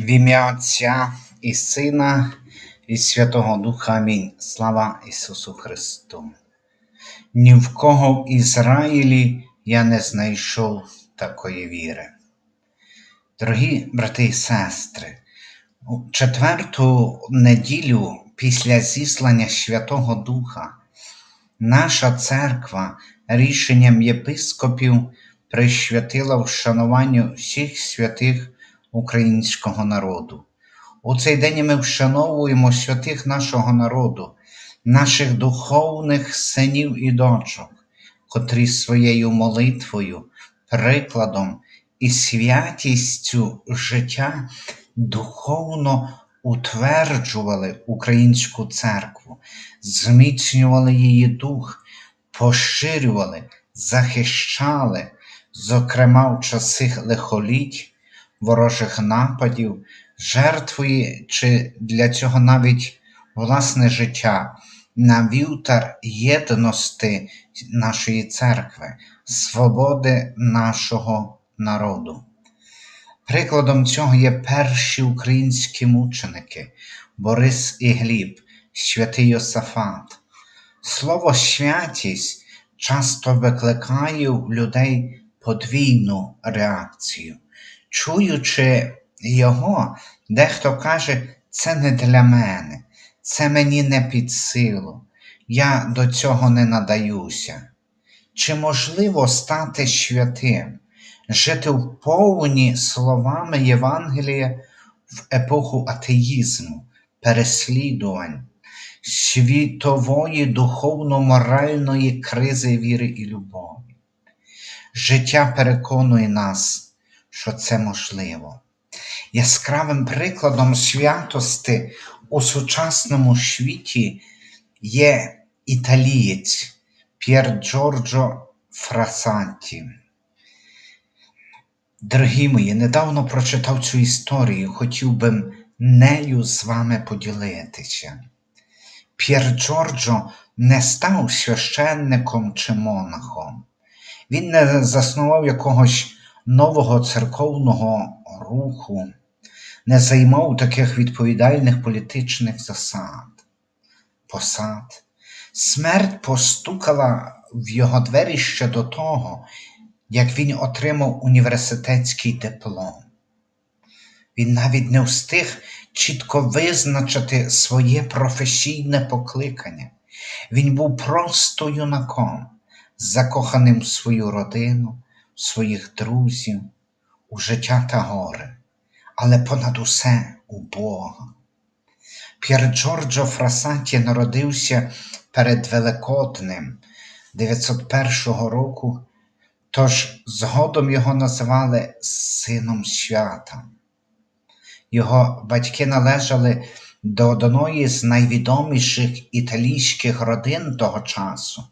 В ім'я Отця і Сина, і Святого Духа Амінь. Слава Ісусу Христу. Ні в кого в Ізраїлі я не знайшов такої віри. Дорогі брати і сестри, у четверту неділю після зіслання Святого Духа наша церква рішенням єпископів присвятила вшануванню всіх святих українського народу. У цей день ми вшановуємо святих нашого народу, наших духовних синів і дочок, котрі своєю молитвою, прикладом і святістю життя духовно утверджували українську церкву, зміцнювали її дух, поширювали, захищали, зокрема в часи лихоліть, ворожих нападів, жертвуючи для цього навіть власне життя на вівтар єдності нашої церкви, свободи нашого народу. Прикладом цього є перші українські мученики Борис і Гліб, святий Йосафат. Слово святість часто викликає у людей подвійну реакцію. Чуючи його, дехто каже, це не для мене, це мені не під силу, я до цього не надаюся. Чи можливо стати святим, жити вповні словами Євангелія в епоху атеїзму, переслідувань, світової духовно-моральної кризи віри і любові? Життя переконує нас, що це можливо. Яскравим прикладом святости у сучасному світі є італієць П'єр Джорджо Фрасанті. Дорогі мої, недавно прочитав цю історію, хотів би нею з вами поділитися. П'єр Джорджо не став священником чи монахом. Він не заснував якогось нового церковного руху, не займав таких відповідальних політичних засад, посад. Смерть постукала в його двері ще до того, як він отримав університетський диплом. Він навіть не встиг чітко визначити своє професійне покликання. Він був просто юнаком, закоханим в свою родину, своїх друзів, у життя та горе, але понад усе у Бога. П'єр Джорджо Фрасанті народився перед Великоднем 901 року, тож згодом його називали Сином Свята. Його батьки належали до одної з найвідоміших італійських родин того часу.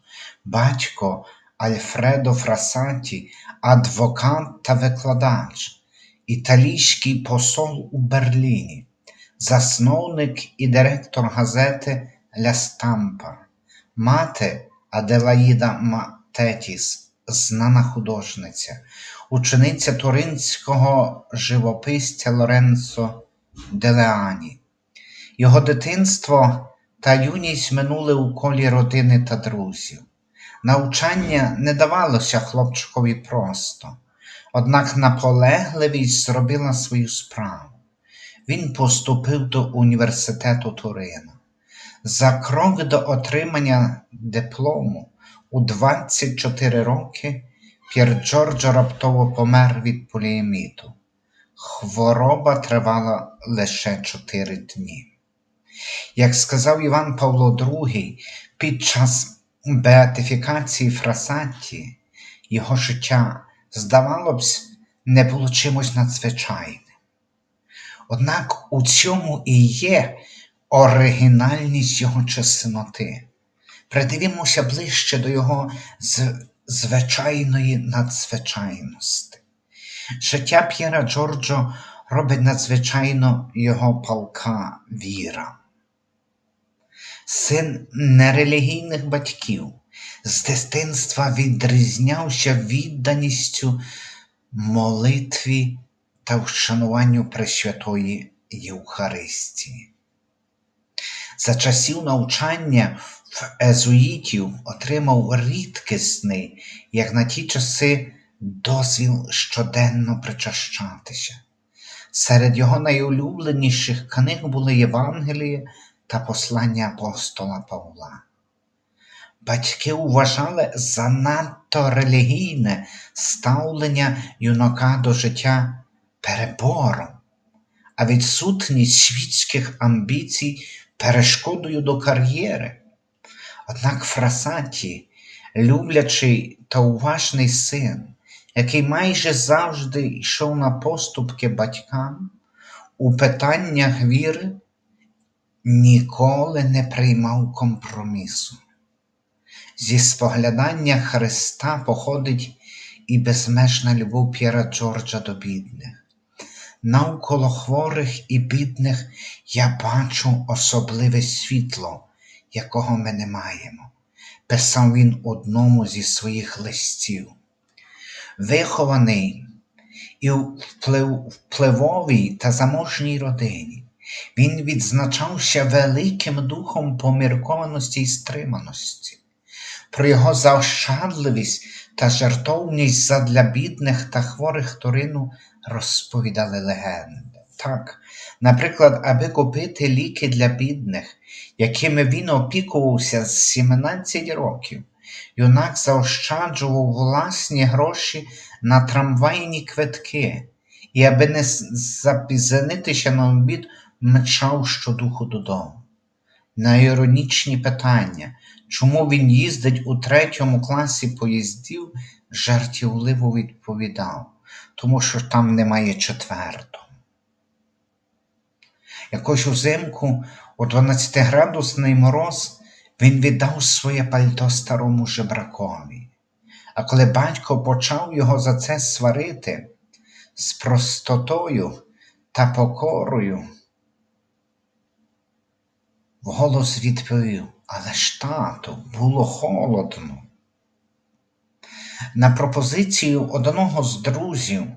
Батько Альфредо Фрасаті, адвокат та викладач, італійський посол у Берліні, засновник і директор газети Ля Стампа, мати Аделаїда Матетіс, знана художниця, учениця туринського живописця Лоренцо Делеані. Його дитинство та юність минули у колі родини та друзів. Навчання не давалося хлопчикові просто, однак наполегливість зробила свою справу. Він поступив до університету Турина. За крок до отримання диплому у 24 роки П'єр Джорджо раптово помер від поліеміту. Хвороба тривала лише 4 дні. Як сказав Іван Павло II під час беатифікації Фрасанті, його життя, здавало б, не було чимось надзвичайним. Однак у цьому і є оригінальність його чесноти. Придивімося ближче до його звичайної надзвичайності. Життя П'єра Джорджо робить надзвичайно його палка віра. Син нерелігійних батьків з дитинства відрізнявся відданістю молитві та вшануванню Пресвятої Євхаристії. За часів навчання в езуїтів отримав рідкісний, як на ті часи, дозвіл щоденно причащатися. Серед його найулюбленіших книг були Євангеліє та послання апостола Павла. Батьки вважали занадто релігійне ставлення юнака до життя перебором, а відсутність світських амбіцій перешкодою до кар'єри. Однак Фрасаті, люблячий та уважний син, який майже завжди йшов на поступки батькам, у питаннях віри ніколи не приймав компромісу. Зі споглядання Христа походить і безмежна любов П'єра Джорджа до бідних. Навколо хворих і бідних я бачу особливе світло, якого ми не маємо, писав він одному зі своїх листів. Вихований і впливовій та заможній родині, він відзначався великим духом поміркованості і стриманості. Про його заощадливість та жертовність задля бідних та хворих Торину розповідали легенди. Так, наприклад, аби купити ліки для бідних, якими він опікувався з 17 років, юнак заощаджував власні гроші на трамвайні квитки і, аби не запізнитися на обід, мчав щодуху додому. На іронічні питання, чому він їздить у третьому класі поїздів, жартівливо відповідав, тому що там немає четвертого. Якось узимку у 12-градусний мороз він віддав своє пальто старому жебракові. А коли батько почав його за це сварити з простотою та покорою, вголос відповів, але ж тату, було холодно. На пропозицію одного з друзів,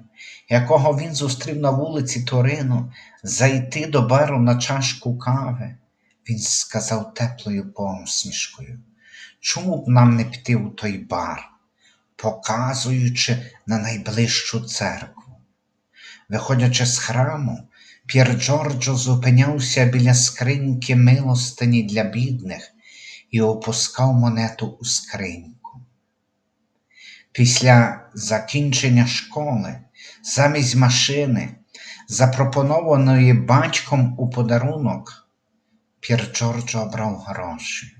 якого він зустрів на вулиці Торино, зайти до бару на чашку кави, він сказав теплою посмішкою, чому б нам не піти у той бар, показуючи на найближчу церкву. Виходячи з храму, П'єр Джорджо зупинявся біля скриньки милостині для бідних і опускав монету у скриньку. Після закінчення школи, замість машини, запропонованої батьком у подарунок, П'єр Джорджо обрав гроші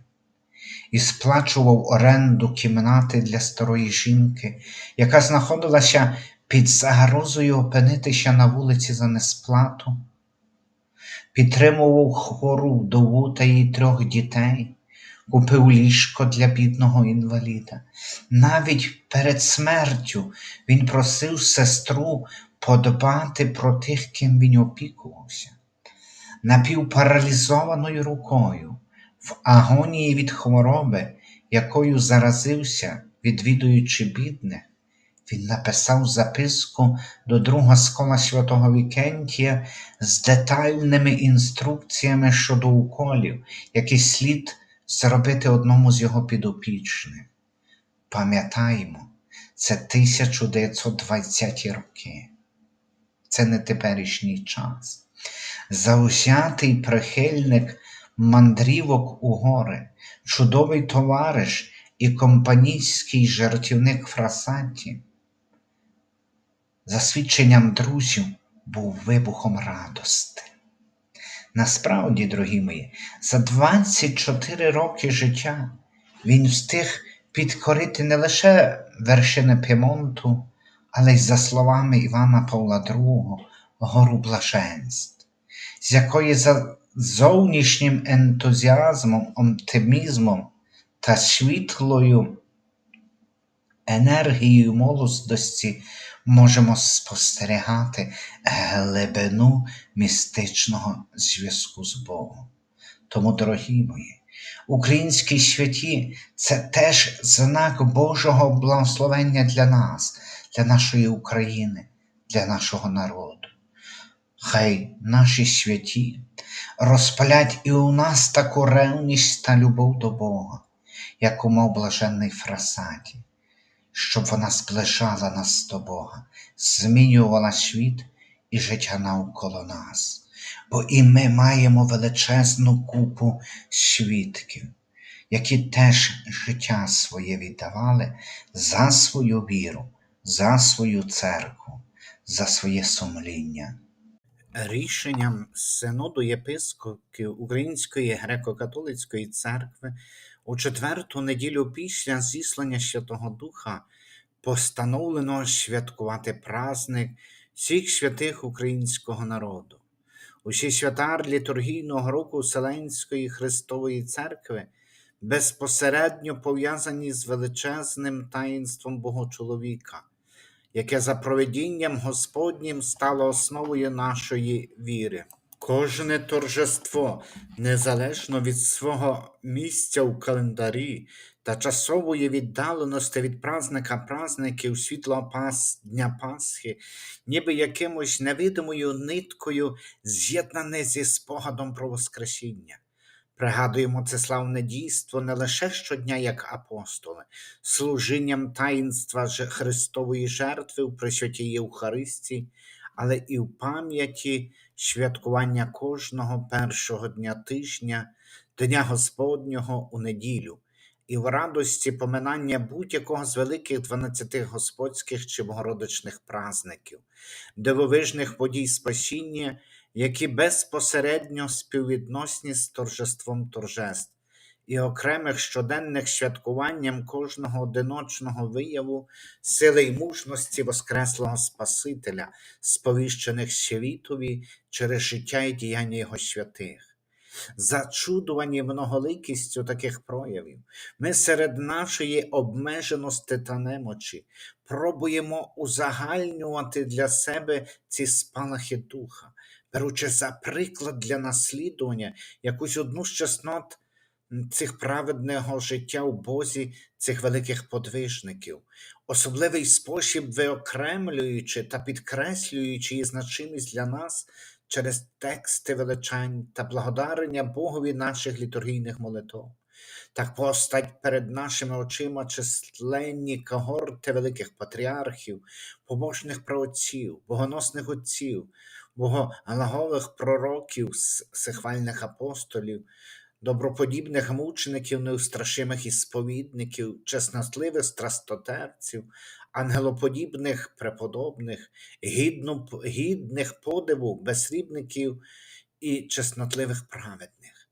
і сплачував оренду кімнати для старої жінки, яка знаходилася під загрозою опинитися на вулиці за несплату, підтримував хвору вдову та її трьох дітей, купив ліжко для бідного інваліда. Навіть перед смертю він просив сестру подбати про тих, ким він опікувався. Напівпаралізованою рукою, в агонії від хвороби, якою заразився, відвідуючи бідних, він написав записку до друга скола святого Вікентія з детальними інструкціями щодо уколів, які слід зробити одному з його підопічних. Пам'ятаємо, це 1920 ті роки. Це не теперішній час. Заусятий прихильник мандрівок у гори, чудовий товариш і компанійський жартівник Фрасаті, за свідченням друзів, був вибухом радости. Насправді, дорогі мої, за 24 роки життя він встиг підкорити не лише вершини Пємонту, але й, за словами Івана Павла II, гору блаженств, з якої за зовнішнім ентузіазмом, оптимізмом та світлою енергією молодості можемо спостерігати глибину містичного зв'язку з Богом. Тому, дорогі мої, українські святі це теж знак Божого благословення для нас, для нашої України, для нашого народу. Хай наші святі розпалять і у нас таку ревність та любов до Бога, як умов блаженний Фрасаті, щоб вона сплешала нас до Бога, змінювала світ і життя навколо нас. Бо і ми маємо величезну купу свідків, які теж життя своє віддавали за свою віру, за свою церкву, за своє сумління. Рішенням Синоду єпископів Української греко-католицької церкви у четверту неділю після зіслання Святого Духа постановлено святкувати праздник всіх святих українського народу. Усі свята літургійного року Вселенської Христової Церкви безпосередньо пов'язані з величезним таїнством Богочоловіка, яке за проведінням Господнім стало основою нашої віри. Кожне торжество, незалежно від свого місця у календарі та часової віддаленості від празника празників світлого Пас, Дня Пасхи, ніби якимось невидимою ниткою з'єднане зі спогадом про Воскресіння. Пригадуємо це славне дійство не лише щодня, як апостоли, служінням таїнства Христової жертви у Пресвятій Євхаристії, але і в пам'яті святкування кожного першого дня тижня, Дня Господнього у неділю, і в радості поминання будь-якого з великих дванадцяти господських чи богородичних празників, дивовижних подій спасіння, які безпосередньо співвідносні з торжеством торжеств, і окремих щоденних святкуванням кожного одиночного вияву сили й мужності Воскреслого Спасителя, сповіщених світові через життя і діяння Його святих. Зачудувані многоликістю таких проявів, ми серед нашої обмеженості та немочі пробуємо узагальнювати для себе ці спалахи духа, беручи за приклад для наслідування якусь одну з чеснот цих праведного життя у Бозі, цих великих подвижників, особливий спосіб виокремлюючи та підкреслюючи її значимість для нас через тексти величань та благодарення Богові наших літургійних молитв. Так постать перед нашими очима численні когорти великих патріархів, побожних праотців, богоносних отців, боголагових пророків, сихвальних апостолів, доброподібних мучеників, неустрашимих ісповідників, чеснотливих страстотерців, ангелоподібних преподобних, гідно, гідних подиву, безсрібників і чеснотливих праведних.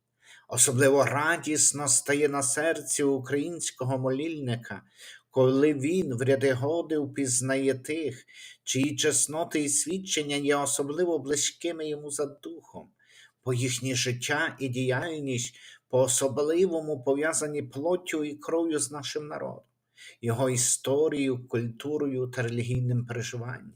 Особливо радісно стає на серці українського молільника, коли він в ряди годи впізнає тих, чиї чесноти і свідчення є особливо близькими йому за духом, бо їхнє життя і діяльність по-особливому пов'язані плоттю і кров'ю з нашим народом, його історією, культурою та релігійним переживанням.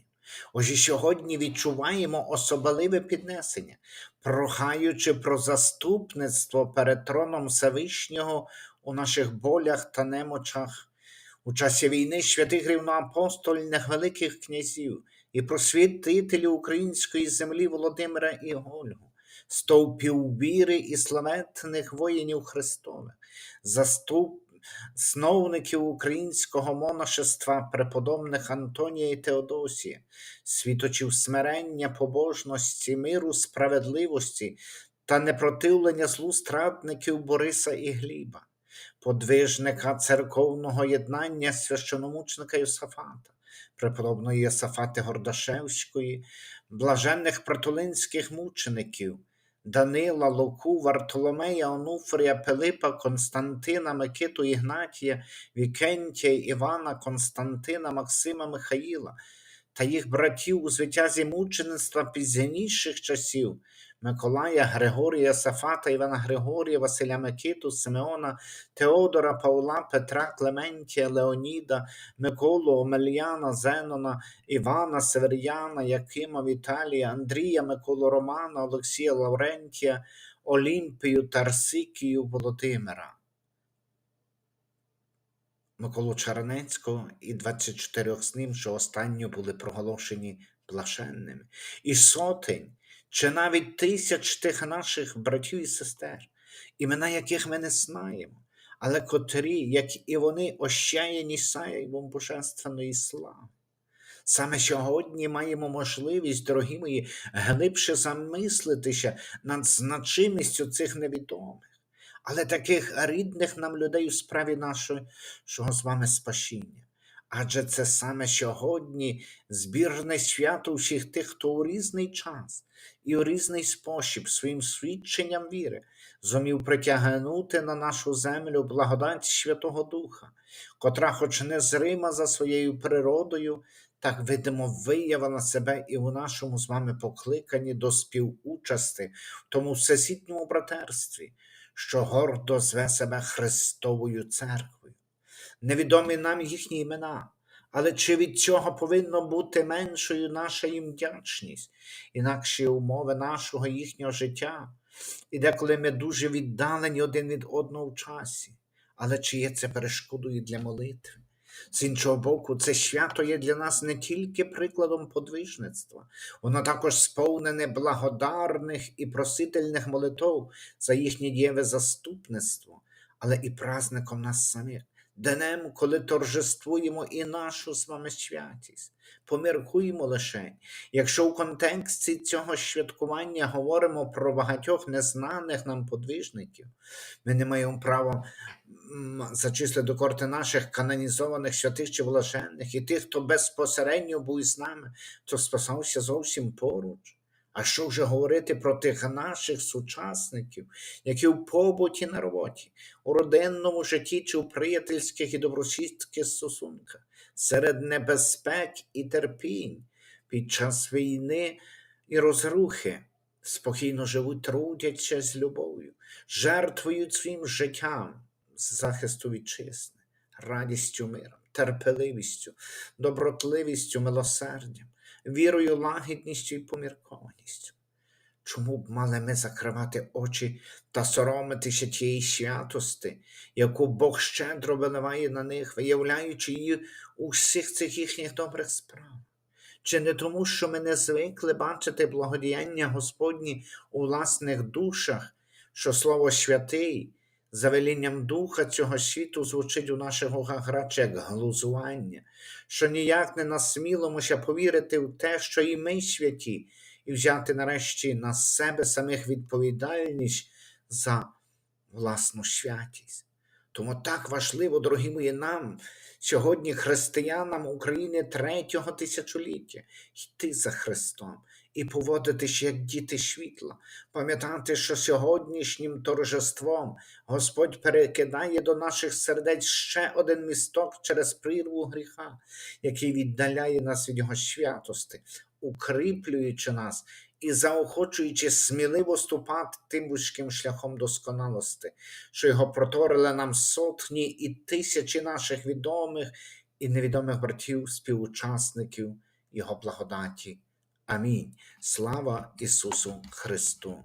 Ось і сьогодні відчуваємо особливе піднесення, прохаючи про заступництво перед троном Всевишнього у наших болях та немочах, у часі війни святих рівноапостольних великих князів і просвітителів української землі Володимира і Ольгу, стовпів віри і славетних воїнів Христових, заступ українського монашества преподобних Антонія і Теодосія, світочів смирення, побожності, миру, справедливості та непротивлення злу страдників Бориса і Гліба, подвижника церковного єднання священомучника Йосафата, преподобної Йосафати Гордашевської, блаженних притулинських мучеників. Данила, Луку, Вартоломея, Онуфрія, Пилипа, Константина, Микиту, Ігнатія, Вікентія, Івана, Константина, Максима, Михаїла та їх братів у звитязі мучеництва пізніших часів Миколая, Григорія, Сафата, Івана Григорія, Василя Микиту, Симеона, Теодора, Павла, Петра, Клементія, Леоніда, Миколу, Омельяна, Зенона, Івана, Северяна, Якима, Віталія, Андрія, Миколу Романа, Олексія Лаврентія, Олімпію, Тарсикію, Володимира. Миколу Чарнецького і 24 з ним, що останньо були проголошені блаженними, і сотень, чи навіть тисяч тих наших братів і сестер, імена яких ми не знаємо, але котрі, як і вони, ощаяні сяйвом божественної слави. Саме сьогодні маємо можливість, дорогі мої, глибше замислитися над значимістю цих невідомих, але таких рідних нам людей у справі нашого з вами спасіння. Адже це саме сьогодні збірне свято всіх тих, хто у різний час і у різний спосіб своїм свідченням віри зумів притягнути на нашу землю благодать Святого Духа, котра, хоч незрима за своєю природою, так видимо виявила себе і у нашому з вами покликанні до співучасти в тому всесвітньому братерстві, що гордо зве себе Христовою церквою. Невідомі нам їхні імена, але чи від цього повинно бути меншою наша їм вдячність, інакші умови нашого їхнього життя, і деколи ми дуже віддалені один від одного в часі, але чи є це перешкодою для молитви? З іншого боку, це свято є для нас не тільки прикладом подвижництва, воно також сповнене благодарних і просительних молитов за їхнє дієве заступництво, але і праздником нас самих, денем, коли торжествуємо і нашу з вами святість. Поміркуємо лише, якщо у контексті цього святкування говоримо про багатьох незнаних нам подвижників, ми не маємо права зачислити до корти наших канонізованих святих чи блаженних, і тих, хто безпосередньо був із нами, то спасався зовсім поруч. А що вже говорити про тих наших сучасників, які в побуті на роботі, у родинному житті чи у приятельських і добросвітських стосунках, серед небезпек і терпінь, під час війни і розрухи, спокійно живуть, трудяться з любов'ю, жертвують своїм життям з захисту вітчизни, радістю миром, терпеливістю, добротливістю, милосердям, вірою, лагідністю і поміркованістю. Чому б мали ми закривати очі та соромитися тієї святости, яку Бог щедро виливає на них, виявляючи її у всіх цих їхніх добрих справах? Чи не тому, що ми не звикли бачити благодіяння Господні у власних душах, що Слово святий за велінням духа цього світу звучить у наших радше як глузування, що ніяк не насмілимося повірити в те, що і ми святі, і взяти нарешті на себе самих відповідальність за власну святість. Тому так важливо, дорогі мої, нам, сьогодні, християнам України третього тисячоліття, йти за Христом і поводитися як діти світла, пам'ятати, що сьогоднішнім торжеством Господь перекидає до наших сердець ще один місток через прірву гріха, який віддаляє нас від Його святости, укріплюючи нас і заохочуючи сміливо ступати тим вузьким шляхом досконалості, що його проторили нам сотні і тисячі наших відомих і невідомих братів, співучасників Його благодаті. Амінь. Слава Ісусу Христу!